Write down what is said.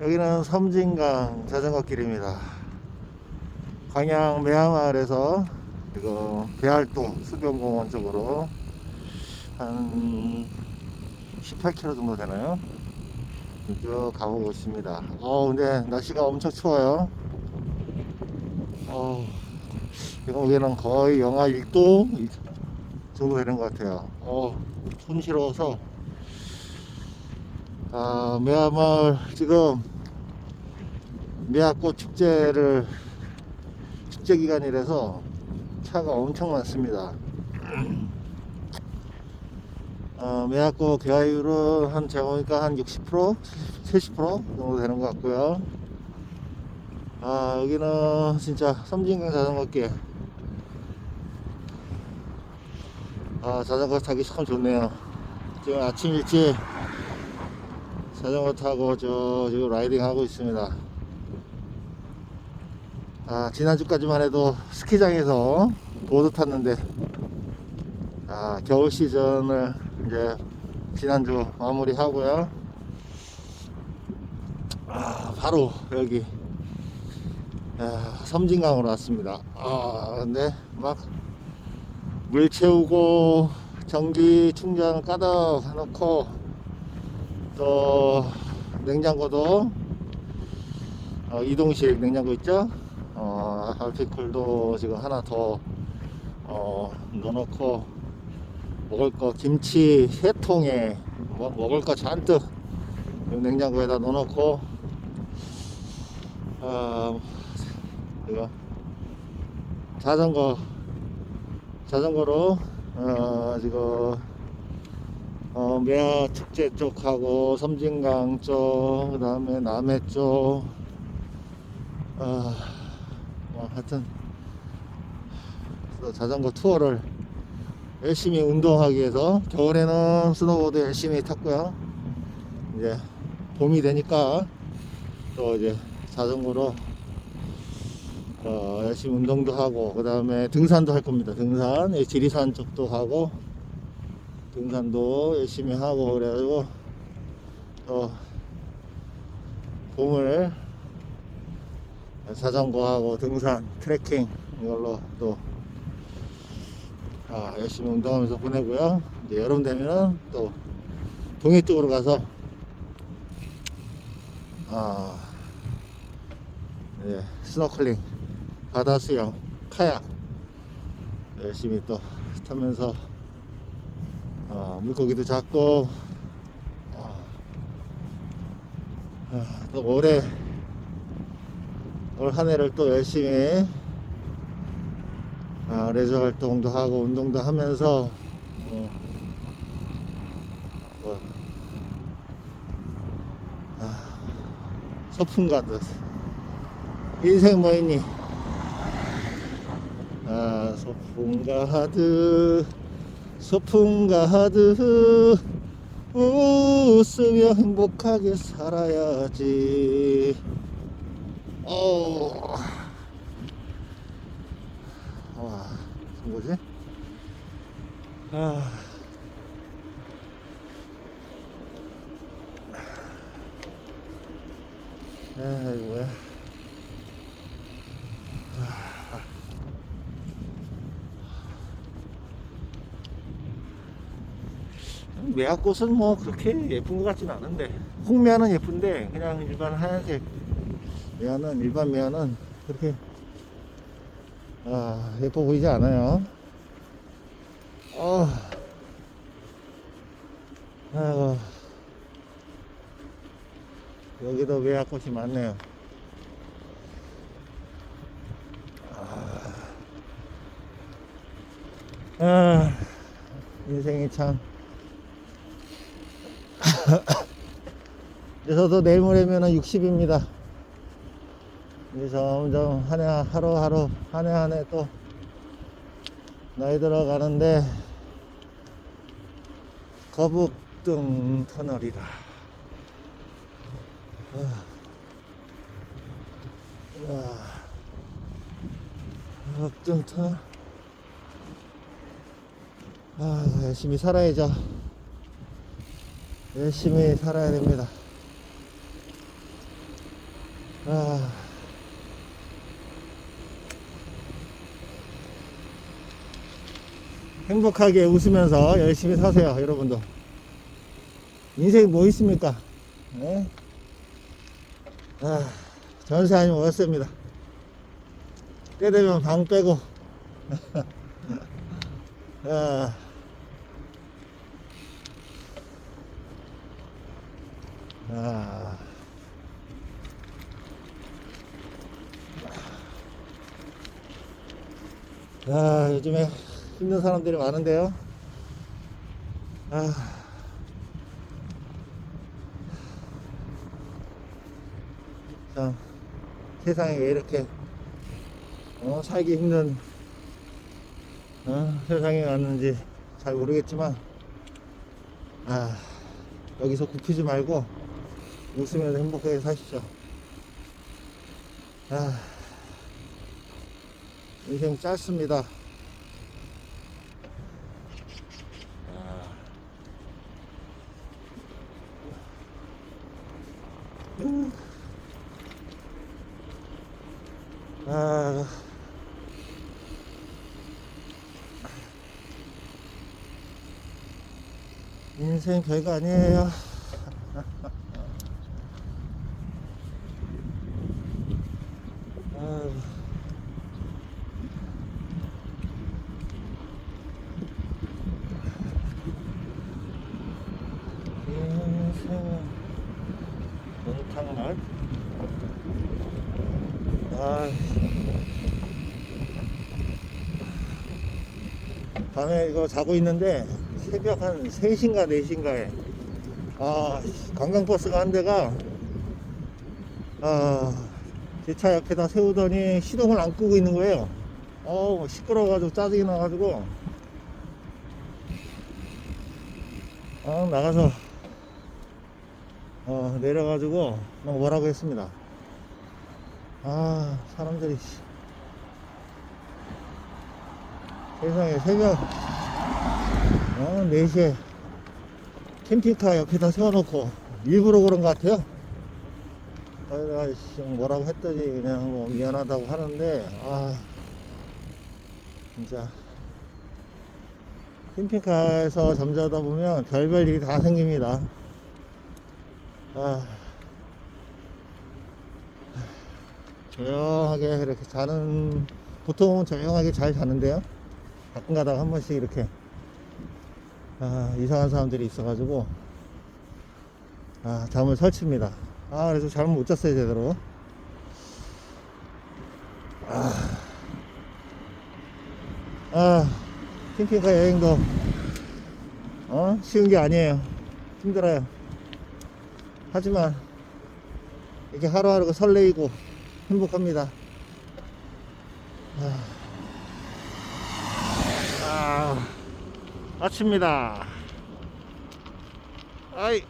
여기는 섬진강 자전거 길입니다. 광양 매화마을에서 지금 배알도 수변공원 쪽으로 한 18km 정도 되나요? 쭉 가보고 있습니다. 어, 근데 날씨가 엄청 추워요. 어, 지금 여기는 거의 영하 1도 정도 되는 것 같아요. 어, 손시러워서 아, 매화마을 지금 매화꽃 축제를 축제 기간이라서 차가 엄청 많습니다. 어, 매화꽃 개화율은 한 제가 보니까 한 60%, 70% 정도 되는 것 같고요. 아, 여기는 진짜 섬진강 자전거길. 아, 자전거 타기 참 좋네요. 지금 아침 일찍 자전거 타고 저 지금 라이딩 하고 있습니다. 아, 지난주까지만 해도 스키장에서 보드 탔는데, 아, 겨울 시즌을 이제 지난주 마무리 하고요. 아, 바로 여기, 아, 섬진강으로 왔습니다. 아, 근데 막 물 채우고 전기 충전 가득 해놓고 또 냉장고도 어, 이동식 냉장고 있죠? 어, 알피콜도 지금 하나 더 어, 넣어놓고 먹을 거 김치 세 통에 뭐, 먹을 거 잔뜩 이 냉장고에다 넣어놓고 어, 이거 자전거 자전거로 어, 지금 어, 매화 축제 쪽하고 섬진강 쪽, 그 다음에 남해 쪽, 아, 뭐 하여튼, 또 자전거 투어를 열심히 운동하기 위해서, 겨울에는 스노보드 열심히 탔고요. 이제 봄이 되니까 또 이제 자전거로 어, 열심히 운동도 하고, 그 다음에 등산도 할 겁니다. 등산, 이 지리산 쪽도 하고, 등산도 열심히 하고 그래가지고 또 봄을 자전거하고 등산 트레킹 이걸로 또 아, 열심히 운동하면서 보내고요 이제 여름 되면은 또 동해 쪽으로 가서 아, 예, 스노클링 바다 수영 카약 열심히 또 타면서 어, 물고기도 잡고 어, 아, 또 올해 올 한 해를 또 열심히 아, 레저 활동도 하고 운동도 하면서 어, 뭐, 아, 소풍 가듯 인생 뭐 있니? 아, 소풍 가듯 소풍 가듯 웃으며 행복하게 살아야지. 어. 와, 뭐지? 아. 아, 이거 뭐야? 매화꽃은 뭐 그렇게 예쁜 것 같진 않은데. 홍매화는 예쁜데 그냥 일반 하얀색 매화는 일반 매화는 그렇게 아 예뻐 보이지 않아요. 어. 아이고. 여기도 매화꽃이 많네요. 아, 아 인생이 참 그래서도 내일 모레면은 60입니다. 이제 점점 한 해, 하루하루, 한 해 한 해 또 나이 들어가는데 거북등 터널이다. 아. 와. 거북등 터널. 아, 열심히 살아야죠. 열심히 살아야 됩니다. 아. 행복하게 웃으면서 열심히 사세요, 여러분도. 인생 뭐 있습니까? 네? 아, 전세 아니면 월세입니다. 때 되면 방 빼고. 아, 아. 아, 요즘에 힘든 사람들이 많은데요. 아. 참, 세상에 왜 이렇게, 어, 살기 힘든, 어, 세상에 왔는지 잘 모르겠지만, 아, 여기서 굽히지 말고, 웃으면서 행복하게 사십시오. 아, 인생 짧습니다. 아, 인생 별거 아니에요. 아, 인생은 몽탕말. 아, 밤에 이거 자고 있는데 새벽 한 3시인가 4시인가에 아, 관광버스가 한 대가 아, 제 차 옆에다 세우더니 시동을 안 끄고 있는 거예요. 어우, 시끄러워가지고 짜증이 나가지고 어, 나가서 어, 내려가지고 막 뭐라고 했습니다. 아, 사람들이 씨. 세상에 새벽 어, 4시에 캠핑카 옆에다 세워놓고 일부러 그런 것 같아요. 아, 내가 씨, 뭐라고 했더니 그냥 뭐 미안하다고 하는데 아 진짜 캠핑카에서 잠자다 보면 별별 일이 다 생깁니다. 아 조용하게 이렇게 자는 보통은 조용하게 잘 자는데요. 가끔 가다가 한 번씩 이렇게 아, 이상한 사람들이 있어가지고 아, 잠을 설칩니다. 아, 그래서 잠을 못 잤어요 제대로. 아, 아 캠핑카 여행도 어 쉬운 게 아니에요. 힘들어요. 하지만 이렇게 하루하루가 설레이고 행복합니다. 아, 아, 아침입니다. 아이.